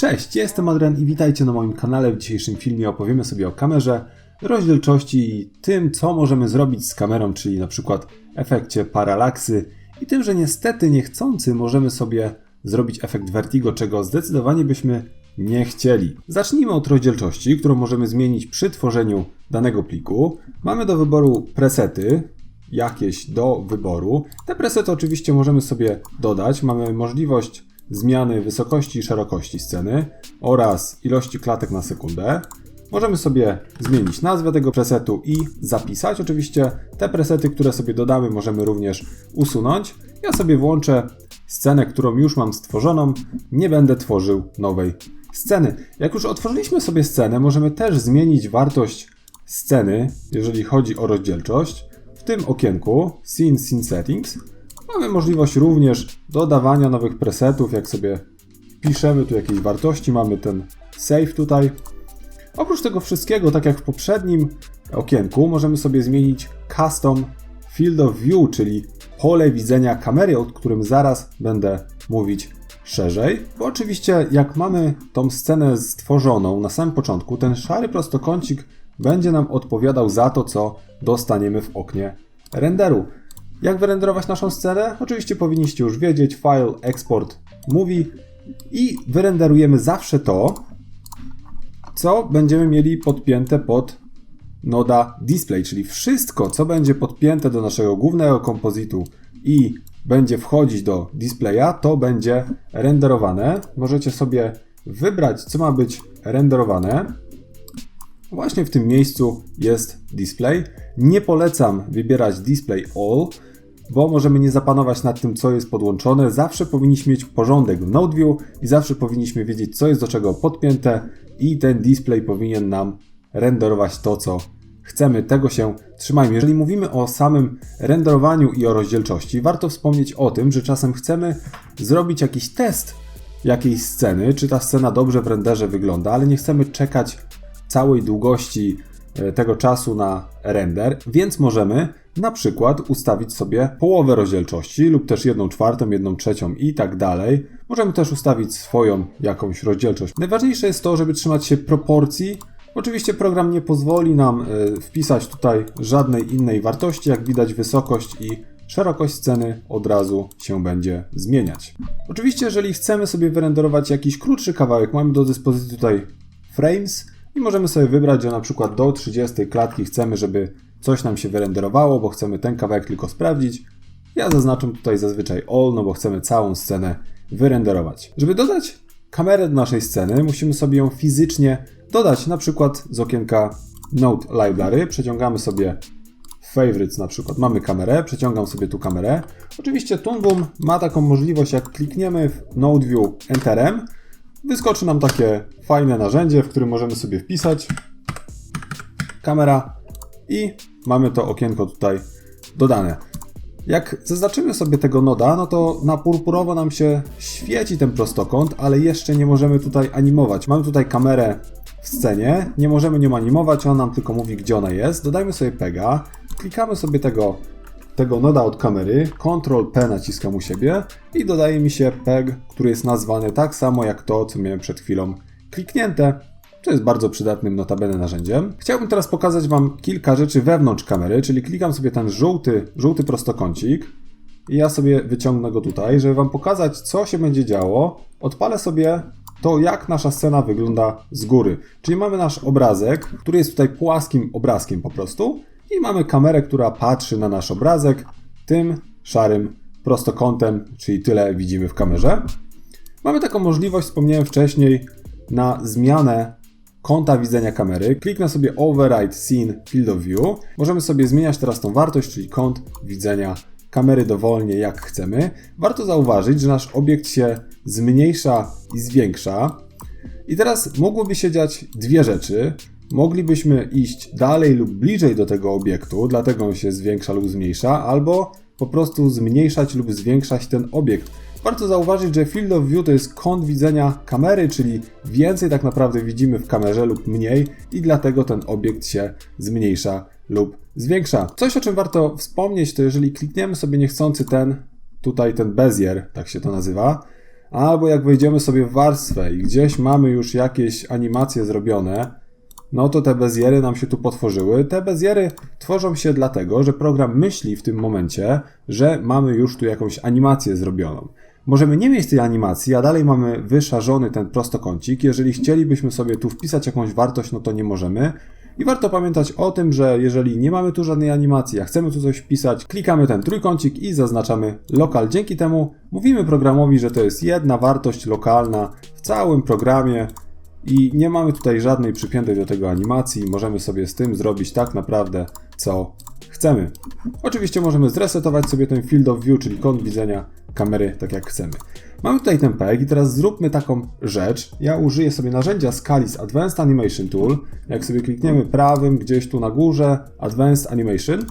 Cześć, jestem Adrian i witajcie na moim kanale. W dzisiejszym filmie opowiemy sobie o kamerze, rozdzielczości i tym, co możemy zrobić z kamerą, czyli na przykład efekcie paralaksy i tym, że niestety niechcący możemy sobie zrobić efekt vertigo, czego zdecydowanie byśmy nie chcieli. Zacznijmy od rozdzielczości, którą możemy zmienić przy tworzeniu danego pliku. Mamy do wyboru presety, jakieś do wyboru. Te presety oczywiście możemy sobie dodać. Mamy możliwość zmiany wysokości i szerokości sceny oraz ilości klatek na sekundę. Możemy sobie zmienić nazwę tego presetu i zapisać. Oczywiście te presety, które sobie dodamy, możemy również usunąć. Ja sobie włączę scenę, którą już mam stworzoną. Nie będę tworzył nowej sceny. Jak już otworzyliśmy sobie scenę, możemy też zmienić wartość sceny, jeżeli chodzi o rozdzielczość. W tym okienku Scene Scene Settings mamy możliwość również dodawania nowych presetów, jak sobie piszemy tu jakieś wartości, mamy ten save tutaj. Oprócz tego wszystkiego, tak jak w poprzednim okienku, możemy sobie zmienić Custom Field of View, czyli pole widzenia kamery, o którym zaraz będę mówić szerzej. Bo oczywiście, jak mamy tą scenę stworzoną na samym początku, ten szary prostokącik będzie nam odpowiadał za to, co dostaniemy w oknie renderu. Jak wyrenderować naszą scenę? Oczywiście powinniście już wiedzieć, file, export, movie i wyrenderujemy zawsze to, co będziemy mieli podpięte pod noda display, czyli wszystko, co będzie podpięte do naszego głównego kompozytu i będzie wchodzić do displaya, to będzie renderowane. Możecie sobie wybrać, co ma być renderowane. Właśnie w tym miejscu jest display. Nie polecam wybierać display all, bo możemy nie zapanować nad tym, co jest podłączone. Zawsze powinniśmy mieć porządek w Node View i zawsze powinniśmy wiedzieć, co jest do czego podpięte i ten display powinien nam renderować to, co chcemy. Tego się trzymajmy. Jeżeli mówimy o samym renderowaniu i o rozdzielczości, warto wspomnieć o tym, że czasem chcemy zrobić jakiś test jakiejś sceny, czy ta scena dobrze w renderze wygląda, ale nie chcemy czekać całej długości e, tego czasu na render, więc możemy na przykład ustawić sobie połowę rozdzielczości lub też jedną czwartą, jedną trzecią i tak dalej. Możemy też ustawić swoją jakąś rozdzielczość. Najważniejsze jest to, żeby trzymać się proporcji. Oczywiście program nie pozwoli nam y, wpisać tutaj żadnej innej wartości, jak widać wysokość i szerokość sceny od razu się będzie zmieniać. Oczywiście jeżeli chcemy sobie wyrenderować jakiś krótszy kawałek, mamy do dyspozycji tutaj frames i możemy sobie wybrać, że na przykład do 30 klatki chcemy, żeby coś nam się wyrenderowało, bo chcemy ten kawałek tylko sprawdzić. Ja zaznaczam tutaj zazwyczaj all, no bo chcemy całą scenę wyrenderować. Żeby dodać kamerę do naszej sceny, musimy sobie ją fizycznie dodać, na przykład z okienka Node Library. Przeciągamy sobie Favorites na przykład. Mamy kamerę, przeciągam sobie tu kamerę. Oczywiście Toon Boom ma taką możliwość, jak klikniemy w Node View Enterem, wyskoczy nam takie fajne narzędzie, w którym możemy sobie wpisać kamera i mamy to okienko tutaj dodane. Jak zaznaczymy sobie tego noda, no to na purpurowo nam się świeci ten prostokąt, ale jeszcze nie możemy tutaj animować. Mamy tutaj kamerę w scenie, nie możemy nią animować, on nam tylko mówi, gdzie ona jest. Dodajmy sobie pega, klikamy sobie tego, tego noda od kamery, Ctrl P naciskam u siebie i dodaje mi się peg, który jest nazwany tak samo jak to, co miałem przed chwilą kliknięte co jest bardzo przydatnym notabene narzędziem. Chciałbym teraz pokazać Wam kilka rzeczy wewnątrz kamery, czyli klikam sobie ten żółty, żółty prostokącik i ja sobie wyciągnę go tutaj, żeby Wam pokazać, co się będzie działo. Odpalę sobie to, jak nasza scena wygląda z góry. Czyli mamy nasz obrazek, który jest tutaj płaskim obrazkiem po prostu i mamy kamerę, która patrzy na nasz obrazek tym szarym prostokątem, czyli tyle widzimy w kamerze. Mamy taką możliwość, wspomniałem wcześniej, na zmianę kąta widzenia kamery. Kliknę sobie Override Scene Field of View. Możemy sobie zmieniać teraz tą wartość, czyli kąt widzenia kamery dowolnie jak chcemy. Warto zauważyć, że nasz obiekt się zmniejsza i zwiększa. I teraz mogłyby się dziać dwie rzeczy. Moglibyśmy iść dalej lub bliżej do tego obiektu, dlatego on się zwiększa lub zmniejsza, albo po prostu zmniejszać lub zwiększać ten obiekt. Warto zauważyć, że Field of View to jest kąt widzenia kamery, czyli więcej tak naprawdę widzimy w kamerze lub mniej i dlatego ten obiekt się zmniejsza lub zwiększa. Coś o czym warto wspomnieć to jeżeli klikniemy sobie niechcący ten, tutaj ten bezier, tak się to nazywa, Albo jak wejdziemy sobie w warstwę i gdzieś mamy już jakieś animacje zrobione, no to te bezjery nam się tu potworzyły. Te bezjery tworzą się dlatego, że program myśli w tym momencie, że mamy już tu jakąś animację zrobioną. Możemy nie mieć tej animacji, a dalej mamy wyszarzony ten prostokącik. Jeżeli chcielibyśmy sobie tu wpisać jakąś wartość, no to nie możemy. I warto pamiętać o tym, że jeżeli nie mamy tu żadnej animacji, a chcemy tu coś wpisać, klikamy ten trójkącik i zaznaczamy lokal. Dzięki temu mówimy programowi, że to jest jedna wartość lokalna w całym programie i nie mamy tutaj żadnej przypiętej do tego animacji. Możemy sobie z tym zrobić tak naprawdę co chcemy. Oczywiście możemy zresetować sobie ten field of view, czyli kąt widzenia kamery tak jak chcemy. Mamy tutaj ten peg i teraz zróbmy taką rzecz. Ja użyję sobie narzędzia skali z Advanced Animation Tool. Jak sobie klikniemy prawym gdzieś tu na górze Advanced Animation.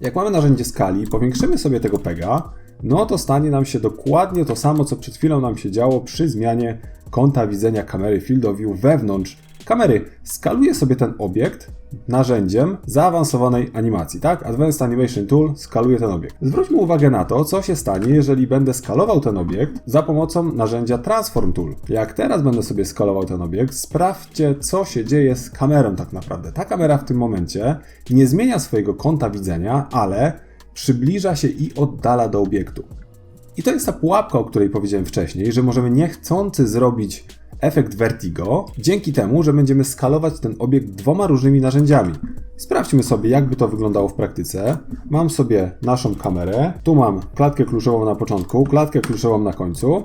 Jak mamy narzędzie skali, powiększymy sobie tego pega, no to stanie nam się dokładnie to samo, co przed chwilą nam się działo przy zmianie kąta widzenia kamery Field of View wewnątrz kamery. Skaluję sobie ten obiekt narzędziem zaawansowanej animacji, tak? Advanced Animation Tool skaluje ten obiekt. Zwróćmy uwagę na to, co się stanie, jeżeli będę skalował ten obiekt za pomocą narzędzia Transform Tool. Jak teraz będę sobie skalował ten obiekt, sprawdźcie, co się dzieje z kamerą tak naprawdę. Ta kamera w tym momencie nie zmienia swojego kąta widzenia, ale przybliża się i oddala do obiektu. I to jest ta pułapka, o której powiedziałem wcześniej, że możemy niechcący zrobić efekt vertigo dzięki temu, że będziemy skalować ten obiekt dwoma różnymi narzędziami. Sprawdźmy sobie, jakby to wyglądało w praktyce. Mam sobie naszą kamerę, tu mam klatkę kluczową na początku, klatkę kluczową na końcu.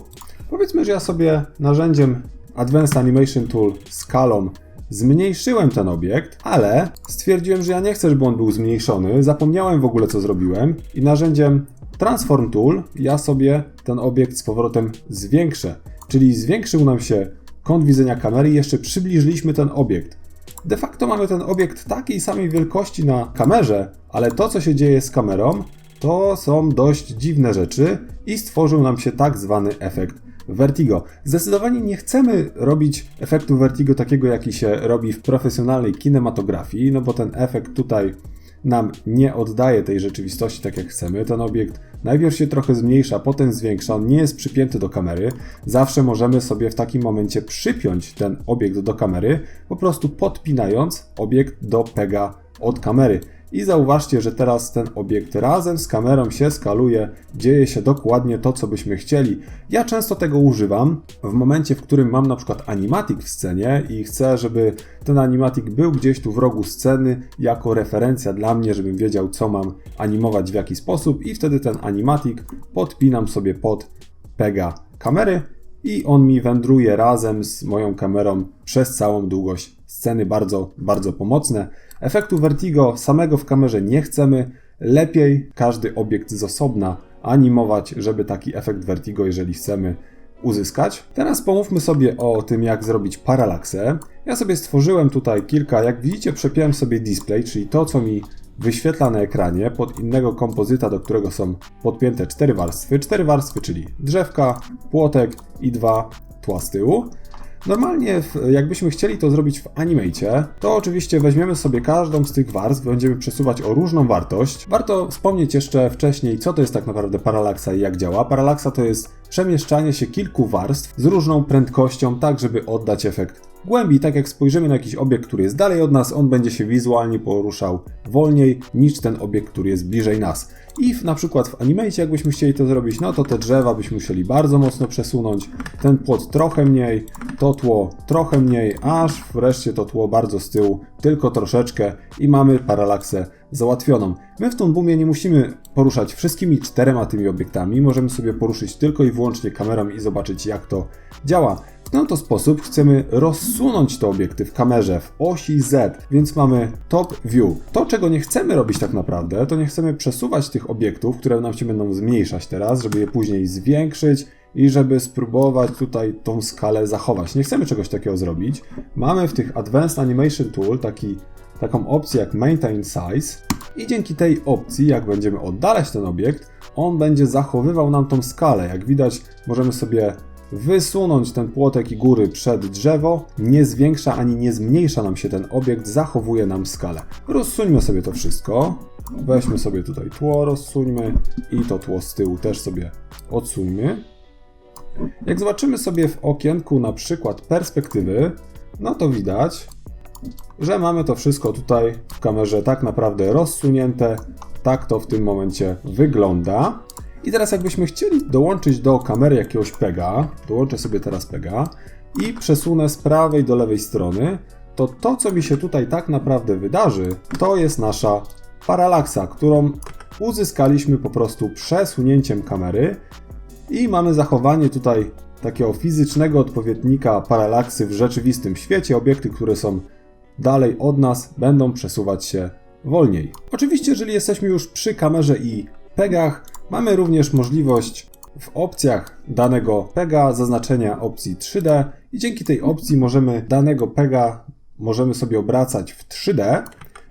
Powiedzmy, że ja sobie narzędziem Advanced Animation Tool skalą zmniejszyłem ten obiekt, ale stwierdziłem, że ja nie chcę, żeby on był zmniejszony, zapomniałem w ogóle co zrobiłem i narzędziem Transform Tool ja sobie ten obiekt z powrotem zwiększę. Czyli zwiększył nam się kąt widzenia kamery i jeszcze przybliżyliśmy ten obiekt. De facto mamy ten obiekt takiej samej wielkości na kamerze, ale to co się dzieje z kamerą to są dość dziwne rzeczy i stworzył nam się tak zwany efekt Vertigo. Zdecydowanie nie chcemy robić efektu Vertigo takiego, jaki się robi w profesjonalnej kinematografii, no bo ten efekt tutaj nam nie oddaje tej rzeczywistości tak jak chcemy. Ten obiekt najpierw się trochę zmniejsza, potem zwiększa, on nie jest przypięty do kamery. Zawsze możemy sobie w takim momencie przypiąć ten obiekt do kamery, po prostu podpinając obiekt do pega od kamery. I zauważcie, że teraz ten obiekt razem z kamerą się skaluje, dzieje się dokładnie to, co byśmy chcieli. Ja często tego używam. W momencie, w którym mam na przykład animatic w scenie i chcę, żeby ten animatic był gdzieś tu w rogu sceny jako referencja dla mnie, żebym wiedział, co mam animować w jaki sposób. I wtedy ten animatic podpinam sobie pod pega kamery i on mi wędruje razem z moją kamerą przez całą długość sceny. Bardzo, bardzo pomocne. Efektu vertigo samego w kamerze nie chcemy. Lepiej każdy obiekt z osobna animować, żeby taki efekt vertigo, jeżeli chcemy, uzyskać. Teraz pomówmy sobie o tym, jak zrobić paralaksę. Ja sobie stworzyłem tutaj kilka, jak widzicie, przepiąłem sobie display, czyli to, co mi wyświetla na ekranie pod innego kompozyta, do którego są podpięte cztery warstwy. Cztery warstwy, czyli drzewka, płotek i dwa tła z tyłu. Normalnie, jakbyśmy chcieli to zrobić w Animate, to oczywiście weźmiemy sobie każdą z tych warstw, będziemy przesuwać o różną wartość. Warto wspomnieć jeszcze wcześniej, co to jest tak naprawdę paralaksa i jak działa. Paralaksa to jest przemieszczanie się kilku warstw z różną prędkością, tak żeby oddać efekt głębi. Tak jak spojrzymy na jakiś obiekt, który jest dalej od nas, on będzie się wizualnie poruszał wolniej niż ten obiekt, który jest bliżej nas. I w, na przykład w Animate, jakbyśmy chcieli to zrobić, no to te drzewa byśmy musieli bardzo mocno przesunąć, ten płot trochę mniej, to tło trochę mniej, aż wreszcie to tło bardzo z tyłu, tylko troszeczkę i mamy paralaksę załatwioną. My w tą boomie nie musimy poruszać wszystkimi czterema tymi obiektami, możemy sobie poruszyć tylko i wyłącznie kamerą i zobaczyć jak to działa. W ten oto sposób chcemy rozsunąć te obiekty w kamerze w osi Z, więc mamy top view. To, czego nie chcemy robić tak naprawdę, to nie chcemy przesuwać tych obiektów, które nam się będą zmniejszać teraz, żeby je później zwiększyć i żeby spróbować tutaj tą skalę zachować. Nie chcemy czegoś takiego zrobić. Mamy w tych Advanced Animation Tool taki, taką opcję jak Maintain Size i dzięki tej opcji, jak będziemy oddalać ten obiekt, on będzie zachowywał nam tą skalę. Jak widać, możemy sobie wysunąć ten płotek i góry przed drzewo, nie zwiększa ani nie zmniejsza nam się ten obiekt, zachowuje nam skalę. Rozsuńmy sobie to wszystko. Weźmy sobie tutaj tło, rozsuńmy i to tło z tyłu też sobie odsuńmy. Jak zobaczymy sobie w okienku na przykład perspektywy, no to widać, że mamy to wszystko tutaj w kamerze tak naprawdę rozsunięte. Tak to w tym momencie wygląda. I teraz jakbyśmy chcieli dołączyć do kamery jakiegoś pega, dołączę sobie teraz pega i przesunę z prawej do lewej strony, to to co mi się tutaj tak naprawdę wydarzy, to jest nasza paralaksa, którą uzyskaliśmy po prostu przesunięciem kamery i mamy zachowanie tutaj takiego fizycznego odpowiednika paralaksy w rzeczywistym świecie. Obiekty, które są dalej od nas, będą przesuwać się wolniej. Oczywiście, jeżeli jesteśmy już przy kamerze i pegach, mamy również możliwość w opcjach danego pega zaznaczenia opcji 3D i dzięki tej opcji możemy danego pega możemy sobie obracać w 3D,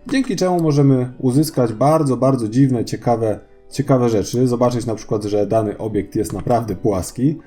dzięki czemu możemy uzyskać bardzo, bardzo dziwne, ciekawe, ciekawe rzeczy. Zobaczyć na przykład, że dany obiekt jest naprawdę płaski.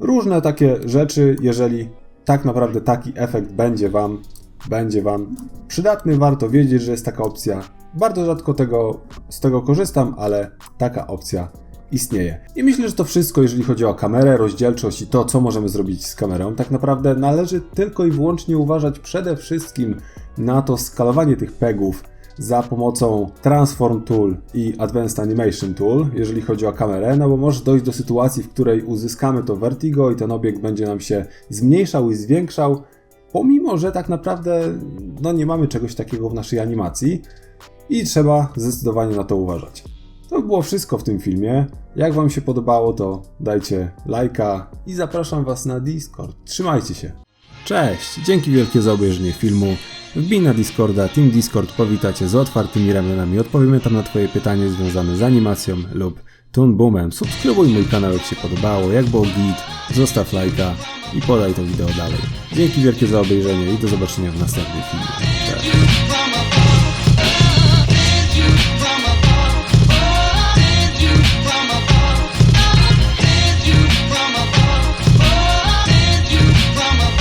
Różne takie rzeczy, jeżeli tak naprawdę taki efekt będzie Wam, będzie Wam przydatny, warto wiedzieć, że jest taka opcja. Bardzo rzadko tego, z tego korzystam, ale taka opcja istnieje. I myślę, że to wszystko, jeżeli chodzi o kamerę, rozdzielczość i to, co możemy zrobić z kamerą. Tak naprawdę należy tylko i wyłącznie uważać przede wszystkim na to skalowanie tych pegów za pomocą Transform Tool i Advanced Animation Tool, jeżeli chodzi o kamerę, no bo może dojść do sytuacji, w której uzyskamy to vertigo i ten obiekt będzie nam się zmniejszał i zwiększał, pomimo że tak naprawdę no nie mamy czegoś takiego w naszej animacji i trzeba zdecydowanie na to uważać. To było wszystko w tym filmie. Jak Wam się podobało, to dajcie lajka i zapraszam Was na Discord. Trzymajcie się. Cześć, dzięki wielkie za obejrzenie filmu. Wbij na Discorda, Team Discord powita Cię z otwartymi ramionami. Odpowiemy tam na Twoje pytanie związane z animacją lub Toon Boomem. Subskrybuj mój kanał, jak się podobało. Jak było git, zostaw lajka i podaj to wideo dalej. Dzięki wielkie za obejrzenie i do zobaczenia w następnym filmie. Cześć.